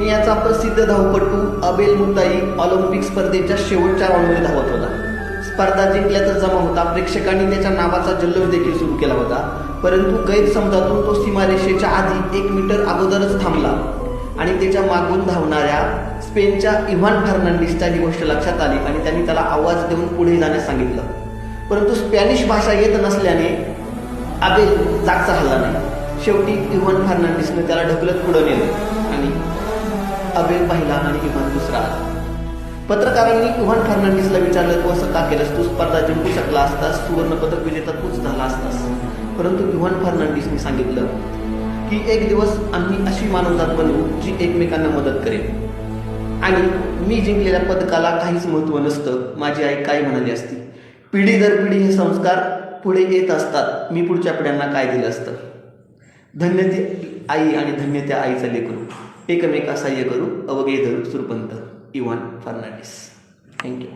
केनियाचा प्रसिद्ध धावपटू अबेल मुताई ऑलिम्पिक स्पर्धेच्या शेवटच्या राऊंडमध्ये धावत होता. स्पर्धा जिंकल्याचा जमा होता. प्रेक्षकांनी त्याच्या नावाचा जल्लोष देखील सुरू केला होता. परंतु गैरसमजातून तो सीमारेषेच्या आधी एक मीटर अगोदरच थांबला. आणि त्याच्या मागून धावणाऱ्या स्पेनच्या इव्हान फर्नांडिसच्या ही गोष्ट लक्षात आली आणि त्यांनी त्याला आवाज देऊन पुढे जाण्यास सांगितलं. परंतु स्पॅनिश भाषा येत नसल्याने आबेल जागचा हल्ला नाही. शेवटी इव्हान फर्नांडिसने त्याला ढकलत पुढे नेलं. अबेल पहिला आणि इव्हान दुसरा. आला पत्रकारांनी इव्हान फर्नांडिसला विचारलं तू असं का केलंस? तू स्पर्धा जिंकू शकला असतास सुवर्ण पदक विजेता तूच झाला असतास. परंतु इव्हान फर्नांडिसने सांगितलं की एक दिवस आम्ही अशी मानवजात बनवू जी एकमेकांना मदत करेल. आणि मी जिंकलेल्या पदकाला काहीच महत्त्व नसतं माझी आई काय म्हणाली असती? पिढी दर पिढी हे संस्कार पुढे येत असतात. मी पुढच्या पिढ्यांना काय दिलं असतं? धन्य ते आई आणि धन्य त्या आईचा लेकरू एकमेका सहाय्य करू अवघे धरू सुरपंत इव्हान फर्नांडिस. थँक्यू